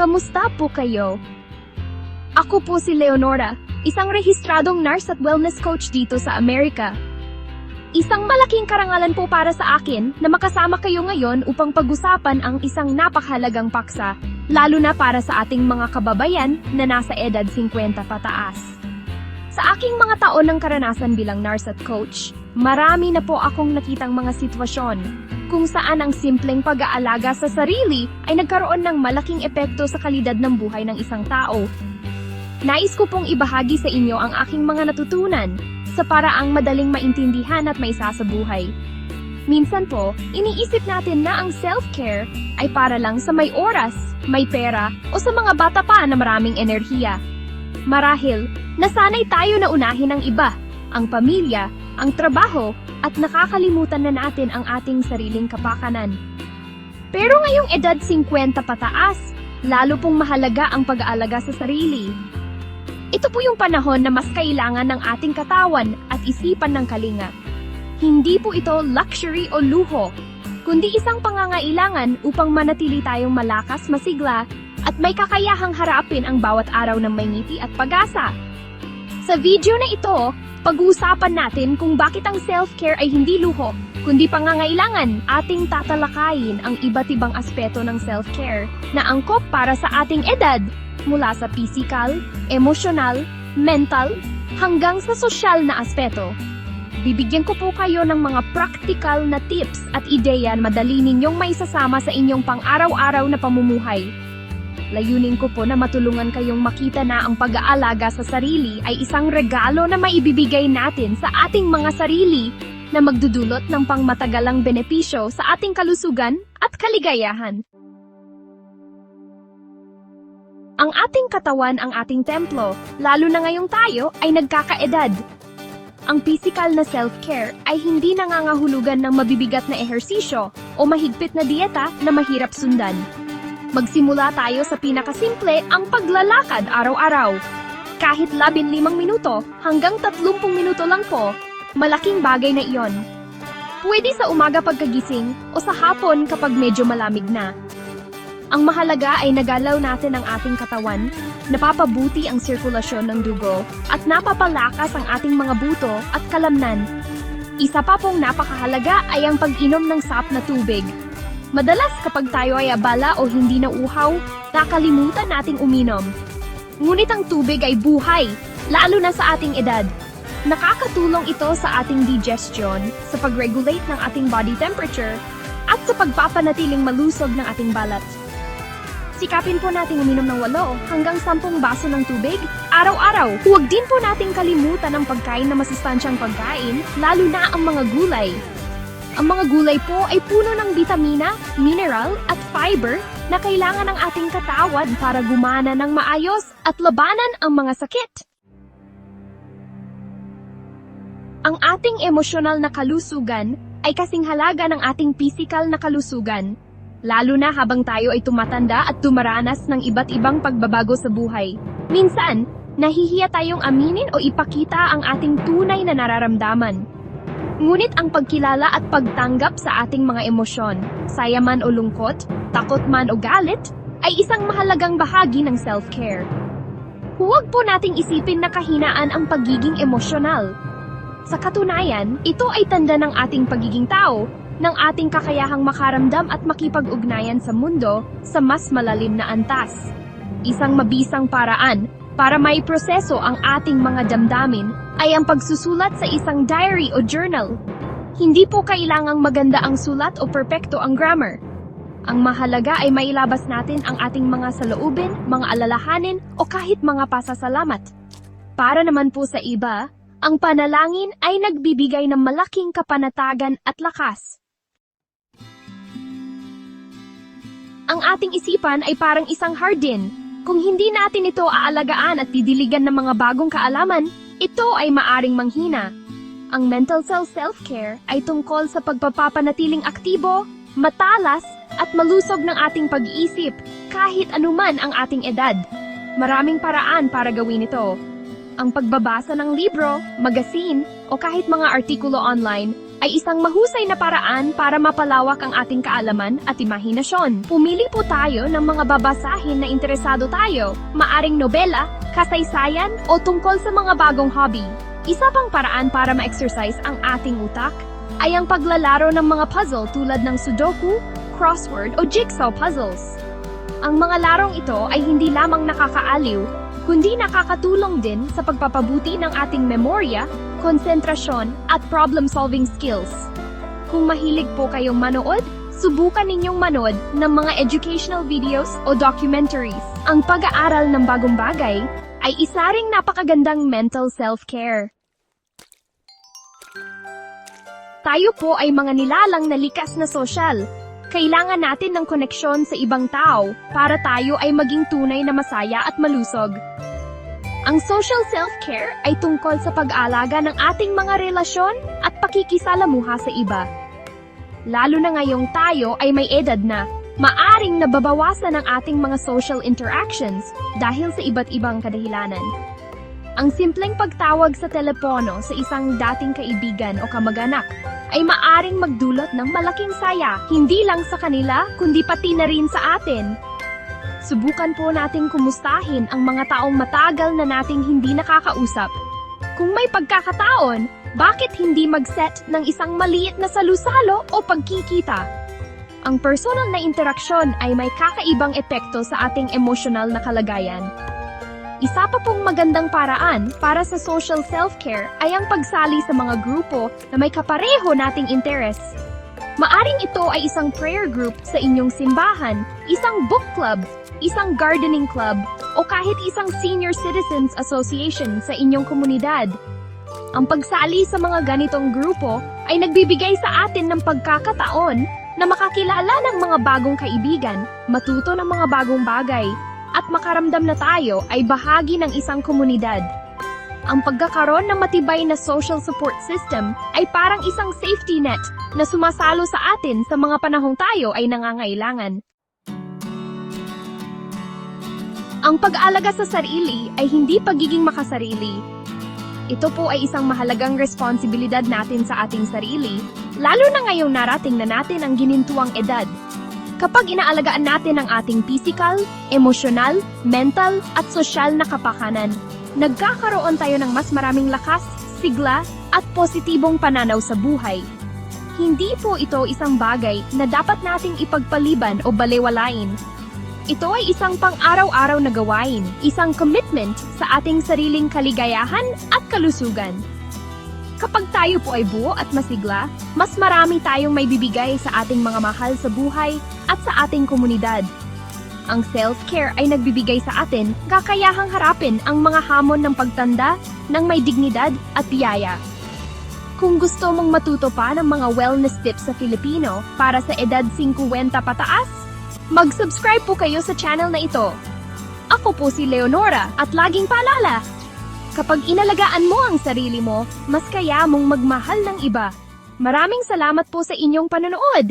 Kamusta po kayo? Ako po si Leonora, isang rehistradong nurse at wellness coach dito sa Amerika. Isang malaking karangalan po para sa akin na makasama kayo ngayon upang pag-usapan ang isang napakahalagang paksa, lalo na para sa ating mga kababayan na nasa edad 50 pataas. Sa aking mga taon ng karanasan bilang nurse at coach, marami na po akong nakitang mga sitwasyon kung saan ang simpleng pag-aalaga sa sarili ay nagkaroon ng malaking epekto sa kalidad ng buhay ng isang tao. Nais ko pong ibahagi sa inyo ang aking mga natutunan sa paraang madaling maintindihan at maisa sa buhay. Minsan po, iniisip natin na ang self-care ay para lang sa may oras, may pera, o sa mga bata pa na maraming enerhiya. Marahil, nasanay tayo na unahin ang iba, ang pamilya, ang trabaho, at nakakalimutan na natin ang ating sariling kapakanan. Pero ngayong edad 50 pataas, lalo pong mahalaga ang pag-aalaga sa sarili. Ito po yung panahon na mas kailangan ng ating katawan at isipan ng kalinga. Hindi po ito luxury o luho, kundi isang pangangailangan upang manatili tayong malakas, masigla, at may kakayahang harapin ang bawat araw ng may ngiti at pag-asa. Sa video na ito, pag-uusapan natin kung bakit ang self-care ay hindi luho, kundi pangangailangan ating tatalakayin ang iba't ibang aspeto ng self-care na angkop para sa ating edad mula sa physical, emosyonal, mental, hanggang sa sosyal na aspeto. Bibigyan ko po kayo ng mga practical na tips at ideya na madali ninyong maisasama sa inyong pang-araw-araw na pamumuhay. Layunin ko po na matulungan kayong makita na ang pag-aalaga sa sarili ay isang regalo na maibibigay natin sa ating mga sarili na magdudulot ng pangmatagalang benepisyo sa ating kalusugan at kaligayahan. Ang ating katawan ang ating templo, lalo na ngayong tayo ay nagkakaedad. Ang physical na self-care ay hindi nangangahulugan ng mabibigat na ehersisyo o mahigpit na dieta na mahirap sundan. Magsimula tayo sa pinakasimple ang paglalakad araw-araw. Kahit 15 minuto hanggang 30 minuto lang po, malaking bagay na iyon. Pwede sa umaga pagkagising o sa hapon kapag medyo malamig na. Ang mahalaga ay nagalaw natin ang ating katawan, napapabuti ang sirkulasyon ng dugo, at napapalakas ang ating mga buto at kalamnan. Isa pa pong napakahalaga ay ang pag-inom ng sap na tubig. Madalas kapag tayo ay abala o hindi na uhaw, nakalimutan nating uminom. Ngunit ang tubig ay buhay, lalo na sa ating edad. Nakakatulong ito sa ating digestion, sa pag-regulate ng ating body temperature, at sa pagpapanatiling malusog ng ating balat. Sikapin po nating uminom ng 8 hanggang 10 baso ng tubig araw-araw. Huwag din po nating kalimutan ang pagkain na masustansyang pagkain, lalo na ang mga gulay. Ang mga gulay po ay puno ng vitamina, mineral at fiber na kailangan ng ating katawan para gumana ng maayos at labanan ang mga sakit. Ang ating emosyonal na kalusugan ay kasing halaga ng ating physical na kalusugan, lalo na habang tayo ay tumatanda at dumaranas ng iba't ibang pagbabago sa buhay. Minsan, nahihiya tayong aminin o ipakita ang ating tunay na nararamdaman. Ngunit ang pagkilala at pagtanggap sa ating mga emosyon, saya man o lungkot, takot man o galit, ay isang mahalagang bahagi ng self-care. Huwag po nating isipin na kahinaan ang pagiging emosyonal. Sa katunayan, ito ay tanda ng ating pagiging tao, ng ating kakayahang makaramdam at makipag-ugnayan sa mundo sa mas malalim na antas. Isang mabisang paraan para may proseso ang ating mga damdamin ay ang pagsusulat sa isang diary o journal. Hindi po kailangang maganda ang sulat o perpekto ang grammar. Ang mahalaga ay mailabas natin ang ating mga saloobin, mga alalahanin o kahit mga pasasalamat. Para naman po sa iba, ang panalangin ay nagbibigay ng malaking kapanatagan at lakas. Ang ating isipan ay parang isang hardin. Kung hindi natin ito aalagaan at didiligan ng mga bagong kaalaman, ito ay maaring manghina. Ang mental self self-care ay tungkol sa pagpapapanatiling aktibo, matalas, at malusog ng ating pag-iisip kahit anuman ang ating edad. Maraming paraan para gawin ito. Ang pagbabasa ng libro, magazine, o kahit mga artikulo online ay isang mahusay na paraan para mapalawak ang ating kaalaman at imahinasyon. Pumili po tayo ng mga babasahin na interesado tayo, maaring nobela, kasaysayan o tungkol sa mga bagong hobby. Isa pang paraan para ma-exercise ang ating utak ay ang paglalaro ng mga puzzle tulad ng sudoku, crossword o jigsaw puzzles. Ang mga larong ito ay hindi lamang nakakaaliw, kundi nakakatulong din sa pagpapabuti ng ating memorya, konsentrasyon at problem-solving skills. Kung mahilig po kayong manood, subukan ninyong manood ng mga educational videos o documentaries. Ang pag-aaral ng bagong bagay ay isa ring napakagandang mental self-care. Tayo po ay mga nilalang na likas na sosyal. Kailangan natin ng koneksyon sa ibang tao para tayo ay maging tunay na masaya at malusog. Ang social self-care ay tungkol sa pag-alaga ng ating mga relasyon at pakikisalamuha sa iba. Lalo na ngayong tayo ay may edad na, maaring nababawasan ang ating mga social interactions dahil sa iba't ibang kadahilanan. Ang simpleng pagtawag sa telepono sa isang dating kaibigan o kamag-anak ay maaring magdulot ng malaking saya, hindi lang sa kanila, kundi pati na rin sa atin. Subukan po nating kumustahin ang mga taong matagal na nating hindi nakakausap. Kung may pagkakataon, bakit hindi mag-set ng isang maliit na salusalo o pagkikita? Ang personal na interaksyon ay may kakaibang epekto sa ating emosyonal na kalagayan. Isa pa pong magandang paraan para sa social self-care ay ang pagsali sa mga grupo na may kapareho nating interes. Maaring ito ay isang prayer group sa inyong simbahan, isang book club, isang gardening club, o kahit isang senior citizens association sa inyong komunidad. Ang pagsali sa mga ganitong grupo ay nagbibigay sa atin ng pagkakataon na makakilala ng mga bagong kaibigan, matuto ng mga bagong bagay, at makaramdam na tayo ay bahagi ng isang komunidad. Ang pagkakaroon ng matibay na social support system ay parang isang safety net na sumasalo sa atin sa mga panahong tayo ay nangangailangan. Ang pag-alaga sa sarili ay hindi pagiging makasarili. Ito po ay isang mahalagang responsibilidad natin sa ating sarili, lalo na ngayong narating na natin ang ginintuang edad. Kapag inaalagaan natin ang ating physical, emosyonal, mental at sosyal na kapakanan, nagkakaroon tayo ng mas maraming lakas, sigla at positibong pananaw sa buhay. Hindi po ito isang bagay na dapat nating ipagpaliban o balewalain. Ito ay isang pang-araw-araw na gawain, isang commitment sa ating sariling kaligayahan at kalusugan. Kapag tayo po ay buo at masigla, mas marami tayong may bibigay sa ating mga mahal sa buhay at sa ating komunidad. Ang self-care ay nagbibigay sa atin kakayahang harapin ang mga hamon ng pagtanda ng may dignidad at biyaya. Kung gusto mong matuto pa ng mga wellness tips sa Filipino para sa edad 50 pataas, mag-subscribe po kayo sa channel na ito. Ako po si Leonora at laging paalala, kapag inalagaan mo ang sarili mo, mas kaya mong magmahal ng iba. Maraming salamat po sa inyong panonood!